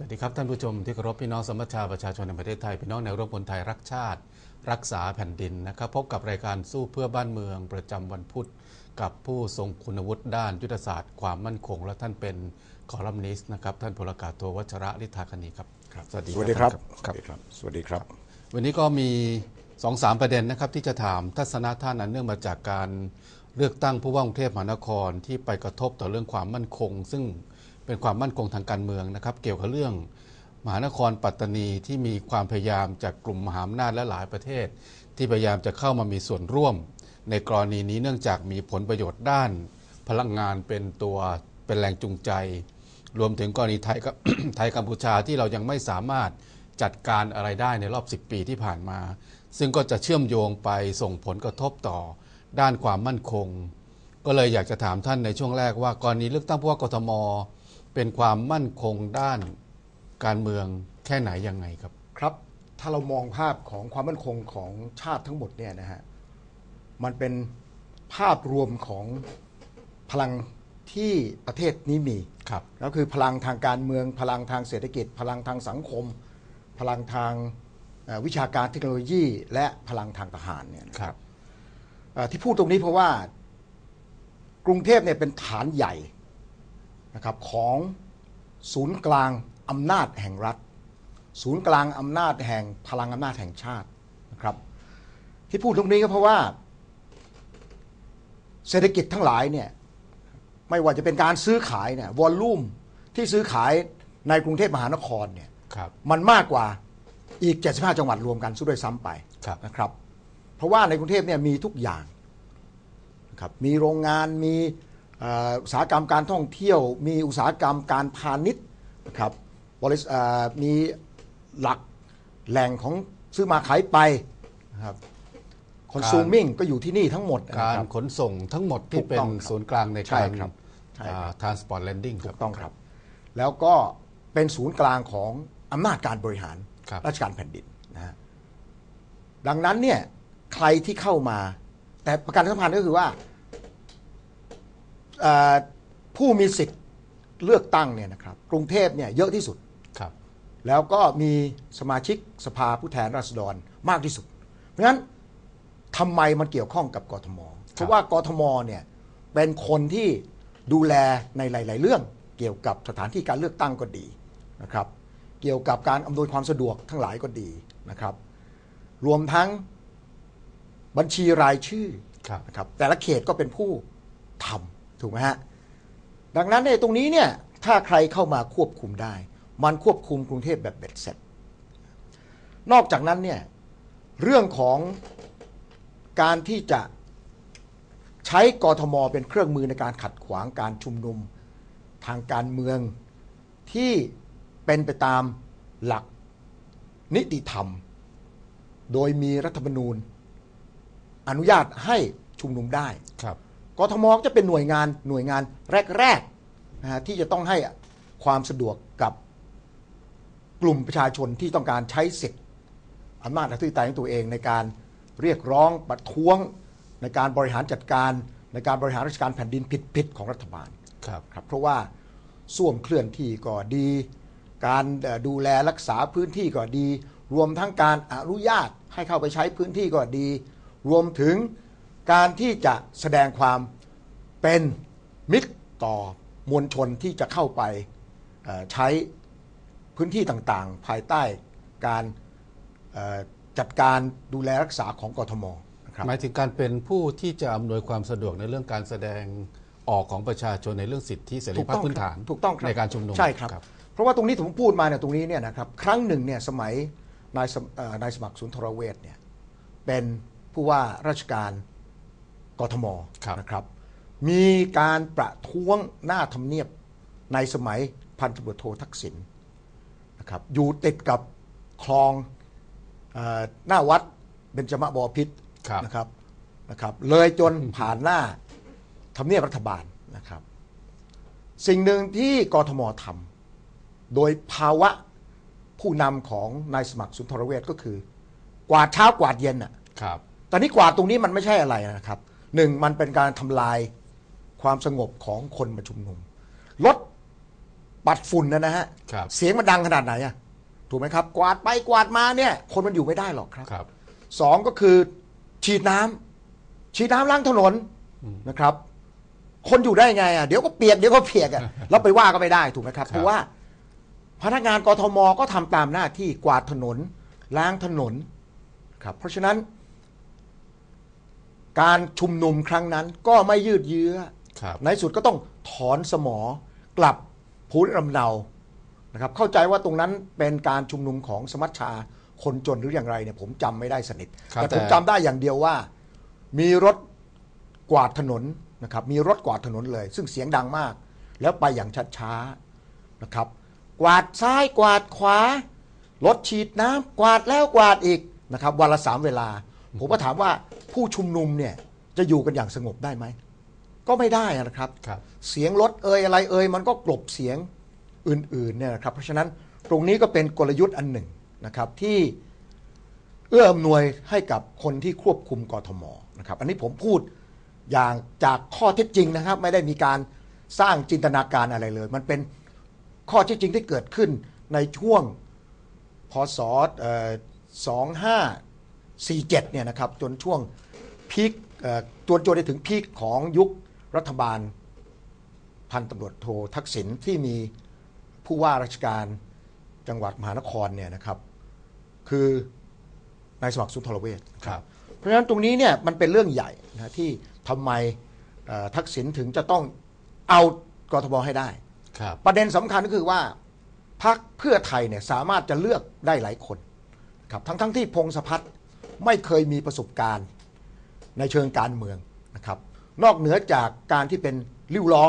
สวัสดีครับท่านผู้ชมที่เคารพพี่น้องสมัชชาประชาชนในประเทศไทยพี่น้องแนวร่วมคนไทยรักชาติ รักษาแผ่นดินนะครับพบกับรายการสู้เพื่อบ้านเมืองประจำวันพุธกับผู้ทรงคุณวุฒิด้านยุทธศาสตร์ความมั่นคง และท่านเป็นคอลัมนิสต์นะครับท่านพลอากาศโทวัชระลิทาคณีครับสวัสดีสวัสดีครับครับ สวัสดีครับสวัสดีครับวันนี้ก็มี2อสามประเด็นนะครับที่จะถามทัศนะท่านอันเนื่องมาจากการเลือกตั้งผู้ว่ากรุงเทพมหานครที่ไปกระทบต่อเรื่องความมั่นคง ซึ่ง เป็นความมั่นคงทางการเมืองนะครับ เกี่ยวกับเรื่องมหานครปัตตานีที่มีความพยายามจากกลุ่มมหาอำนาจและหลายประเทศ ที่พยายามจะเข้ามามีส่วนร่วม ในกรณีนี้เนื่องจากมีผลประโยชน์ด้าน พลังงานเป็นตัวเป็นแรงจูงใจ รวมถึงกรณีไทยกับไทยกัมพูชาที่เรายังไม่สามารถจัดการอะไรได้ในรอบ 10 ปีที่ผ่านมา ซึ่งก็จะเชื่อมโยงไปส่งผลกระทบต่อด้านความมั่นคง ก็เลยอยากจะถามท่านในช่วงแรกว่ากรณีเลือกตั้งผู้ว่ากทม เป็นความมั่นคงด้านการเมืองแค่ไหนยังไงครับ ครับ ถ้าเรามองภาพของความมั่นคงของชาติทั้งหมดเนี่ยนะฮะมันเป็นภาพรวมของพลังที่ประเทศนี้มีครับก็คือพลังทางการเมือง พลังทางเศรษฐกิจ พลังทางสังคม พลังทางเอ่อวิชาการเทคโนโลยี และพลังทางทหารเนี่ยนะครับเอ่อที่พูดตรงนี้เพราะว่ากรุงเทพเนี่ยเป็นฐานใหญ่ นะครับของศูนย์กลางอำนาจแห่งรัฐ ศูนย์กลางอำนาจแห่งพลังอำนาจแห่งชาตินะครับ ที่พูดตรงนี้ก็เพราะว่า เศรษฐกิจทั้งหลายเนี่ยไม่ว่าจะเป็นการซื้อขายเนี่ยวอลลุ่มที่ซื้อขายในกรุงเทพมหานครเนี่ยครับมันมากกว่าอีก 75 จังหวัดรวมกันซะด้วยซ้ำไปครับนะครับ เพราะว่าในกรุงเทพเนี่ยมีทุกอย่างนะครับมีโรงงานมีเอ่ออุตสาหกรรมการท่องเที่ยว มีอุตสาหกรรมการพาณิชย์นะครับบริษเอ่อมีหลักแหล่งของซื้อมาขายไปนะครับ consuming ก็อยู่ที่นี่ทั้งหมดนะการครับขนส่งทั้งหมดที่ถูกเป็นต้องครับศูนย์กลางในใช่การครับใช่ครับอ่า transport landing คถูรับกต้องครับ แล้วก็เป็นศูนย์กลางของอำนาจการบริหารครับราชการแผ่นดินนะฮะดังนั้นเนี่ยใครที่เข้ามา แต่ประการสำคัญก็คือว่าเอ่อ ผู้มีสิทธิ์เลือกตั้งเนี่ยนะครับกรุงเทพเนี่ยเยอะที่สุด ครับ แล้วก็มีสมาชิกสภาผู้แทนราษฎรมากที่สุด เพราะฉะนั้นทำไมมันเกี่ยวข้องกับกทม เพราะว่ากทมเนี่ยเป็นคนที่ดูแลในหลาย ๆ เรื่อง เกี่ยวกับสถานที่การเลือกตั้งก็ดีนะครับ เกี่ยวกับการอำนวยความสะดวกทั้งหลายก็ดีนะครับ รวมทั้งบัญชีรายชื่อครับนะครับแต่ละเขตก็เป็นผู้ทำ ถูกไหมฮะดังนั้นในยตรงนี้เนี่ยถ้าใครเข้ามาควบคุมได้ มันควบคุมกรุงเทพแบบเบ็ดเสร็จ นอกจากนั้นเนี่ยเรื่องของการที่จะใช้กทมเป็นเครื่องมือในการขัดขวางการชุมนุมทางการเมืองที่เป็นไปตามหลักนิติธรรม โดยมีรัฐธรรมนูญ อนุญาตให้ชุมนุมได้ครับ กทมก็จะเป็นหน่วยงานหน่วยงานแรกๆนะฮะที่จะต้องให้ความสะดวกกับกลุ่มประชาชนที่ต้องการใช้สิทธิ์อำนาจอธิปไตยของตัวเองในการเรียกร้องประท้วง ในการบริหารจัดการ ในการบริหารราชการแผ่นดินผิดๆของรัฐบาลครับครับ เพราะว่าส้วมเคลื่อนที่ก็ดี การดูแลรักษาพื้นที่ก็ดี รวมทั้งการอนุญาตให้เข้าไปใช้พื้นที่ก็ดี รวมถึง การที่จะแสดงความเป็นมิตรต่อมวลชนที่จะเข้าไปเอ่อใช้พื้นที่ต่างๆ ภายใต้การเอ่อจัดการดูแลรักษาของกทมนะครับหมายถึงการเป็นผู้ที่จะอำนวยความสะดวกในเรื่องการแสดงออกของประชาชนในเรื่องสิทธิเสรีภาพพื้นฐานถูกต้องครับในการชุมนุมใช่ครับ เพราะว่าตรงนี้ผมพูดมาเนี่ยตรงนี้เนี่ยนะครับครั้งหนึ่งเนี่ยสมัยนายสมเอ่อนายสมัครสุนทรเวชเนี่ยเป็นผู้ว่าราชการ กทมครับนะครับ มีการประท้วงหน้าทำเนียบในสมัยพันตำรวจโททักษิณนะครับอยู่ติดกับคลองเออหน้าวัดเบญจมบพิษครับนะครับนะครับ เลยจนผ่านหน้าทำเนียบรัฐบาลนะครับ สิ่งหนึ่งที่กทมทำโดยภาวะผู้นำของนายสมัครสุนทรเวชก็คือ กวาดเช้ากวาดเย็นอะครับตอนนี้กวาดตรงนี้มันไม่ใช่อะไรนะครับ หนึ่งมันเป็นการทำลายความสงบของคนมาชุมนุมลดปัดฝุ่นนะนะฮะ ครับ เสียงมันดังขนาดไหนอะถูกไหมครับ กวาดไปกวาดมาเนี่ย คนมันอยู่ไม่ได้หรอกครับ ครับ สองก็คือฉีดน้ำฉีดน้ำล้างถนนนะครับ คนอยู่ได้ไงอะเดี๋ยวก็เปียกเดี๋ยวก็เปียกอะ แล้วไปว่าก็ไม่ได้ถูกไหมครับครับ เพราะว่า พนักงานกทมก็ทำตามหน้าที่กวาดถนน ล้างถนนครับเพราะฉะนั้น การชุมนุมครั้งนั้นก็ไม่ยืดเยื้อครับในสุดก็ต้องถอนสมอกลับภูมิลำเนานะครับเข้าใจว่าตรงนั้นเป็นการชุมนุมของสมัชชาคนจนหรืออย่างไรเนี่ยผมจำไม่ได้สนิทครับแต่ผมแต่จำได้อย่างเดียวว่า มีรถกวาดถนนนะครับมีรถกวาดถนนเลย ซึ่งเสียงดังมาก แล้วไปอย่างช้าๆนะครับ กวาดซ้ายกวาดขวารถฉีดน้ำกวาดแล้วกวาดอีกนะครับวันละสามเวลา ผมก็ถามว่า ผู้ชุมนุมเนี่ยจะอยู่กันอย่างสงบได้ไหม ก็ไม่ได้นะครับครับเสียงรถเอ่ยอะไรเอ่ยมันก็กลบเสียงอื่นๆเนี่ยนะครับ เพราะฉะนั้นตรงนี้ก็เป็นกลยุทธ์อันหนึ่งนะครับที่เอื้ออำนวยให้กับคนที่ควบคุมกทมนะครับ อันนี้ผมพูดอย่างจากข้อเท็จจริงนะครับ ไม่ได้มีการสร้างจินตนาการอะไรเลย มันเป็นข้อเท็จจริงที่เกิดขึ้นในช่วงพศสองห้าสี่เจ็ดเนี่ยนะครับจนช่วง พีคเอ่อจนจนไปถึงพีคของยุครัฐบาล พันตำรวจโททักษิณที่มีผู้ว่าราชการจังหวัดมหานครเนี่ยนะครับ คือนายสมัครสุนทรเวชครับ เพราะฉะนั้นตรงนี้เนี่ยมันเป็นเรื่องใหญ่นะที่ทำไมเอ่อทักษิณถึงจะต้องเอากทมให้ได้ครับประเด็นสำคัญก็คือว่าพักเพื่อไทยเนี่ยสามารถจะเลือกได้หลายคนครับทั้งทั้งที่พงศพัฒน์ไม่เคยมีประสบการณ์ ในเชิงการเมืองนะครับนอกเหนือจากการที่เป็นริ้วล้อ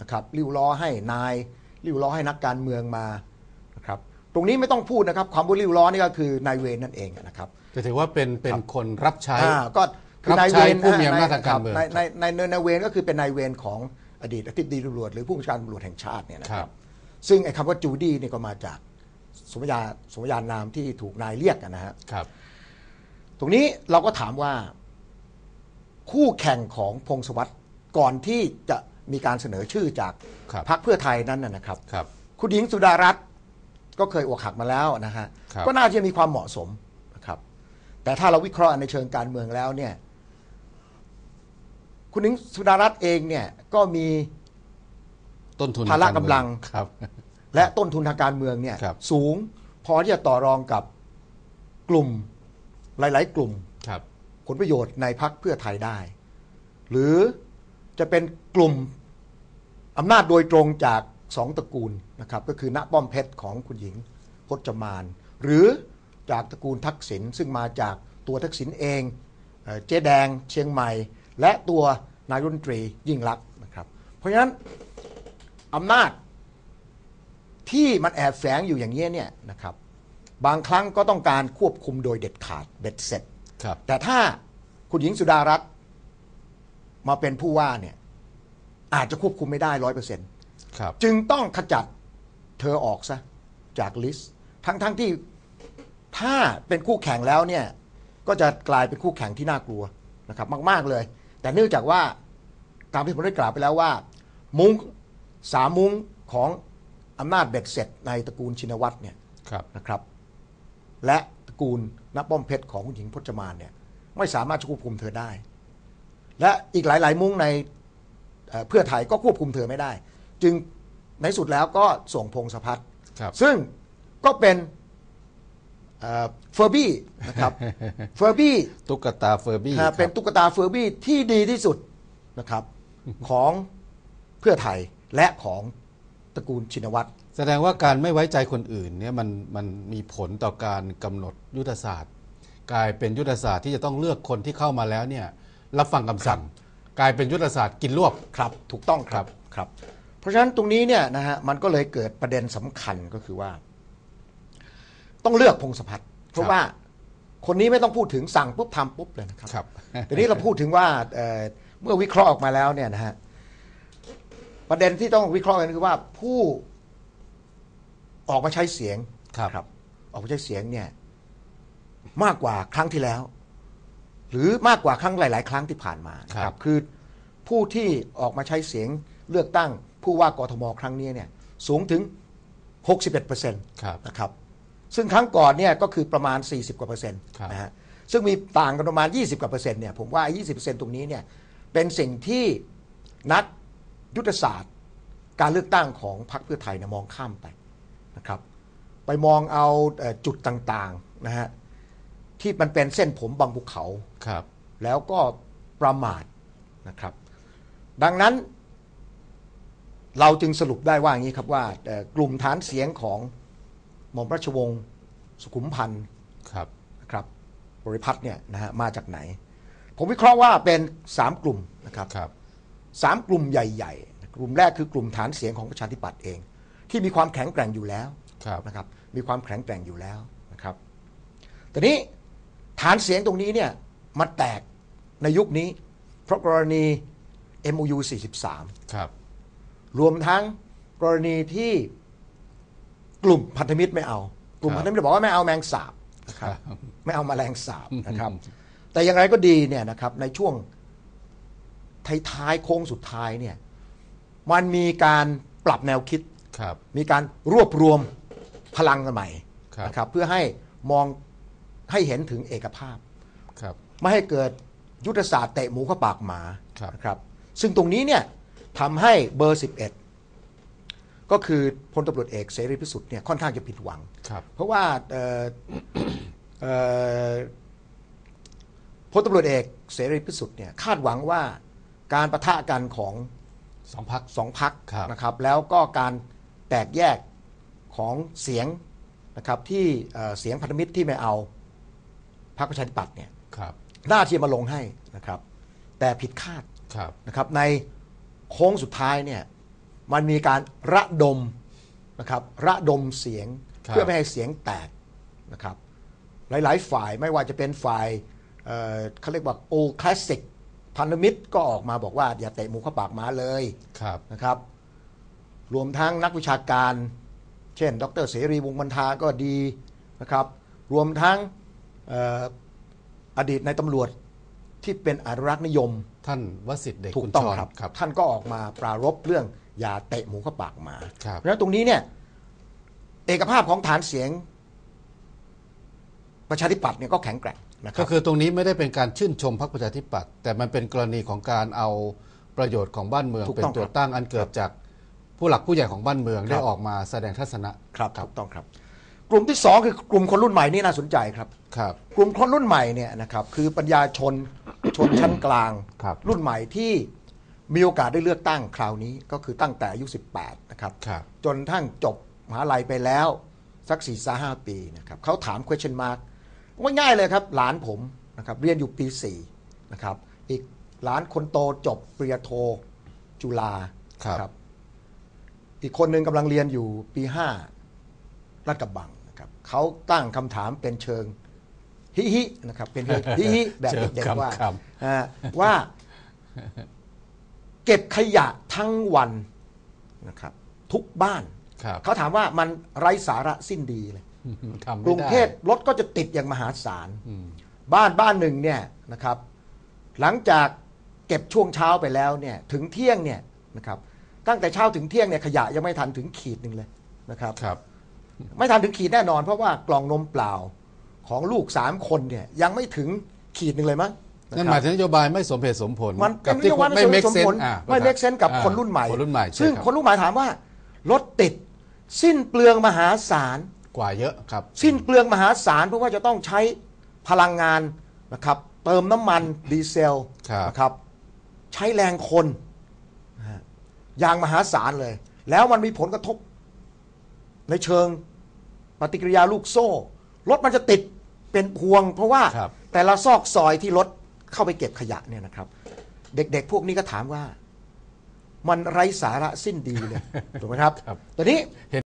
นะครับริ้วล้อให้นายริ้วล้อให้นักการเมืองมานะครับตรงนี้ไม่ต้องพูดนะครับความว่าริ้วล้อนี่ก็คือนายเวรนั่นเองนะครับจะถือว่าเป็นเป็นคนรับใช้อ่าก็คือรับนายใช้เวรผู้มีะอำนาจใทางการเมืองในในในในนายเวรก็คือเป็นนายเวรของอดีตอธิบดีตำรวจหรือผู้บัญชาการตำรวจแห่งชาติเนี่ยนะคครัรับบซึ่งไอ้คำว่าจูดี้นี่ก็มาจากสมญาสมญานามที่ถูกนายเรียกอะนะฮะครับ ตรงนี้เราก็ถามว่า คู่แข่งของพงศวัตรก่อนที่จะมีการเสนอชื่อจากครับพรรคเพื่อไทยนั้นนะนะครับ ครับ คุณหญิงสุดารัตน์ก็เคยอกหักมาแล้วนะฮะครับ ก็น่าจะมีความเหมาะสมนะครับ แต่ถ้าเราวิเคราะห์ในเชิงการเมืองแล้วเนี่ย คุณหญิงสุดารัตน์เองเนี่ยก็มี ต้นทุนภาระทงกรเมืองกำลัง ครับ และต้นทุนทางการเมืองเนี่ยครับ สูงพอที่จะต่อรองกับกลุ่มหลาย ๆ กลุ่ม ครับ ผลประโยชน์ในพักเพื่อไทยได้ หรือจะเป็นกลุ่มอำนาจโดยตรงจากสองตระกูลนะครับก็คือณป้อมเพชรของคุณหญิงพจมาน หรือจากตระกูลทักษิณซึ่งมาจากตัวทักษิณเองเจ๊แดงเชียงใหม่ และตัวนายรัฐมนตรียิ่งรักนะครับ เพราะฉะนั้นอำนาจที่มันแอบแฝงอยู่อย่างนี้ยเนี่ยนะครับบางครั้งก็ต้องการควบคุมโดยเด็ดขาดเบ็ดเสร็จ ครับ แต่ถ้าคุณหญิงสุดารัตน์มาเป็นผู้ว่าเนี่ย อาจจะควบคุมไม่ได้ร้อยเปอร์เซ็นต์ครับ จึงต้องขจัดเธอออกซะ จากลิสต์ทั้งทั้งที่ถ้าเป็นคู่แข่งแล้วเนี่ย ก็จะกลายเป็นคู่แข่งที่น่ากลัวนะครับ มาก ๆเลย แต่เนื่องจากว่าตามที่ผมได้กล่าวไปแล้วว่า มุ้งสามมุ้งของอำนาจเบ็ดเสร็จในตระกูลชินวัตรเนี่ยครับนะครับ และตระ กูลนับป้อมเพชรของคุณหญิงพจมานเนี่ยไม่สามารถจะควบคุมเธอได้ และอีกหลาย ๆ มุ้งในเอ่อเพื่อไทยก็ควบคุมเธอไม่ได้ จึงในสุดแล้วก็ส่งพงศพัฒน์ครับซึ่งก็เป็นเฟอร์บี้นะครับเฟอร์บี้ตุ๊กตาเฟอร์บี้เป็นครับตุ๊กตาเฟอร์บี้ที่ดีที่สุดนะครับของเพื่อไทยและของตระกูลชินวัตร แสดงว่าการไม่ไว้ใจคนอื่นเนี่ยมันมันมีผลต่อการกำหนดยุทธศาสตร์ กลายเป็นยุทธศาสตร์ที่จะต้องเลือกคนที่เข้ามาแล้วเนี่ยรับฟังคำสั่ง กลายเป็นยุทธศาสตร์กินรวบครับ ถูกต้องครับครับ เพราะฉะนั้นตรงนี้เนี่ยนะฮะมันก็เลยเกิดประเด็นสำคัญก็คือว่า ต้องเลือกพงศพัฒน์เพราะว่าคนนี้ไม่ต้องพูดถึงสั่งปุ๊บทำปุ๊บเลยนะครับครับทีนี้เราพูดถึงว่าเอ่อเมื่อวิเคราะห์ออกมาแล้วเนี่ยนะฮะประเด็นที่ต้องวิเคราะห์กันคือว่าผู้ ออกมาใช้เสียงครับ ออกมาใช้เสียงเนี่ย มากกว่าครั้งที่แล้ว หรือมากกว่าครั้งหลาย ๆ ครั้งที่ผ่านมาครับ คือผู้ที่ออกมาใช้เสียงเลือกตั้ง ผู้ว่ากทมครั้งนี้เนี่ย สูงถึง 61%ครับนะครับ ซึ่งครั้งก่อนเนี่ยก็คือประมาณ 40 กว่าเปอร์เซ็นต์ครับนะฮะซึ่งมีต่างกันประมาณ 20 กว่าเปอร์เซ็นต์เนี่ยผมว่าไอ้20เปอร์เซ็นต์ตรงนี้เนี่ยเป็นสิ่งที่นักยุทธศาสตร์ การเลือกตั้งของพรรคเพื่อไทยเนี่ยมองข้ามไป นะครับไปมองเอาเอ่อจุดต่างๆนะฮะที่มันเป็นเส้นผมบางภูเขาครับ แล้วก็ประมาทนะครับ ดังนั้น เราจึงสรุปได้ว่าอย่างนี้ครับว่าเอ่อกลุ่มฐานเสียงของหม่อมราชวงศ์สุขุมพันธ์ครับนะครับบริพัตรเนี่ยนะฮะมาจากไหน ผมวิเคราะห์ว่าเป็น3กลุ่มนะครับครับสามกลุ่มใหญ่ ๆ กลุ่มแรกคือกลุ่มฐานเสียงของประชาธิปัตย์เอง ที่มีความแข็งแกร่งอยู่แล้วครับนะครับ มีความแข็งแกร่งอยู่แล้วนะครับแต่นี้ฐานเสียงตรงนี้เนี่ยมาแตกในยุคนี้ เพราะกรณี MOU 43 ครับ รวมทั้งกรณีที่กลุ่มพันธมิตรไม่เอา กลุ่มครับพันธมิตรบอกว่าไม่เอาแมงสาบนะคครัรับบไม่เอาแมลงสาบนะครับ แต่อย่างไรก็ดีเนี่ยนะครับ ในช่วงท้ายๆโค้งสุดท้ายเนี่ย มันมีการปรับแนวคิด ครับ มีการรวบรวมพลังกันใหม่ครับ นะครับเพื่อให้มองให้เห็นถึงเอกภาพ ครับ ไม่ให้เกิดยุทธศาสตร์เตะหมูเข้าปากหมาครับ นะครับ ซึ่งตรงนี้เนี่ยทำให้เบอร์ 11 ก็คือพลตำรวจเอกเสรีพิสุทธิ์เนี่ยค่อนข้างจะผิดหวัง ครับ เพราะว่าเอ่อเอ่อพลตำรวจเอกเสรีพิสุทธิ์เนี่ยคาดหวังว่าการประทะกันของสองพัก สองพักครับ นะครับ แล้วก็การ แตกแยกของเสียงนะครับที่เอ่อเสียงพันธมิตรที่ไม่เอาพรรคประชาธิปัตย์เนี่ยครับน่าที่จะมาลงให้นะครับ แต่ผิดคาดครับนะครับ ในโค้งสุดท้ายเนี่ยมันมีการระดมนะครับระดมเสียงครับเพื่อไม่ให้เสียงแตกนะครับ หลาย ๆ ฝ่ายไม่ว่าจะเป็นฝ่ายเอ่อเขาเรียกว่าโอคลาสสิกพันธมิตรก็ออกมาบอกว่าอย่าเตะหมูเข้าปากหมาเลยครับนะครับ รวมทั้งนักวิชาการ เช่น ดรเสรีวงศ์บรรทาก็ดีนะครับ รวมทั้งเอ่ออดีตในายตำรวจที่เป็นอนุรักษ์นิยม ท่านวสิทธิ์เด็กถูคุกณต้องชรครับครับท่านก็ออกมาปรารบเรื่องอย่าเตะหมูเข้าปากหมาครับเพราะฉะนั้นตรงนี้เนี่ยเอกภาพของฐานเสียงประชาธิปัตย์เนี่ยก็แข็งแกร่งนะคก็รับคือตรงนี้ไม่ได้เป็นการชื่นชมพรรคประชาธิปัตย์แต่มันเป็นกรณีของการเอาประโยชน์ของบ้านเมืองถูกเป็นต้องตัวครับตั้งอันเกิดจาก ผู้หลักผู้ใหญ่ของบ้านเมืองครับได้ออกมาแสดงทัศนะครับถูกต้องครับ กลุ่มที่สองคือกลุ่มคนรุ่นใหม่นี่น่าสนใจครับครับ กลุ่มคนรุ่นใหม่เนี่ยนะครับคือปัญญาชนชนชั้นกลางครับรุ่นใหม่ที่มีโอกาสได้เลือกตั้งคราวนี้ก็คือตั้งแต่อายุ 18 นะครับครับจนทั้งจบมหาลัยไปแล้ว สักสี่สห้าปีนะครับเขาถาม question mark ว่าง่ายเลยครับ หลานผมนะครับเรียนอยู่ปี4นะครับอีกหลานคนโตจบปริญญาโทจุฬาครับนะ อีกคนหนึ่งกำลังเรียนอยู่ปี5รัฐกระบังนะครับเขาตั้งคำถามเป็นเชิงฮิฮินะครับเป็นเชิงฮิฮิแบบเด็กๆว่าครับอ่าว่า เก็บขยะทั้งวันนะครับ ทุกบ้านครับเขาถามว่ามันไร้สาระสิ้นดีเลยทำไม่กรุงได้เทพรถก็จะติดอย่างมหาศาลอืมบ้านบ้านหนึ่งเนี่ยนะครับ หลังจากเก็บช่วงเช้าไปแล้วเนี่ย ถึงเที่ยงเนี่ยนะครับ ตั้งแต่เช้าถึงเที่ยงเนี่ยขยะยังไม่ทันถึงขีดหนึ่งเลยนะครับ ครับ ไม่ทันถึงขีดแน่นอน เพราะว่ากล่องนมเปล่าของลูกสามคนเนี่ยยังไม่ถึงขีดหนึ่งเลยมั้งะนั่นครับหมายถึงนโยบายไม่สมเหตุสมผลมันกับเป็นนที่โยบายไม่ไม่เมสกมเซนผลไม่เมกเซนกับคนรุ่นใหม่คนรุ่นใหม่ ซึ่งใช่รับคนรุ่นใหม่ถามว่ารถติดสิ้นเปลืองมหาศาลกว่าเยอะครับ สิ้นเปลืองมหาศาลเพราะว่าจะต้องใช้พลังงานนะครับ เติมน้ำมันดีเซลครับนะครับ ใช้แรงคนนะฮะ อย่างมหาศาลเลย แล้วมันมีผลกระทบ ในเชิงปฏิกิริยาลูกโซ่ รถมันจะติดเป็นพวง เพราะว่าครับแต่ละซอกซอยที่รถเข้าไปเก็บขยะเนี่ยนะครับ เด็กๆ พวกนี้ก็ถามว่า มันไร้สาระสิ้นดีเลยถูกไหมครับครับตอนนี้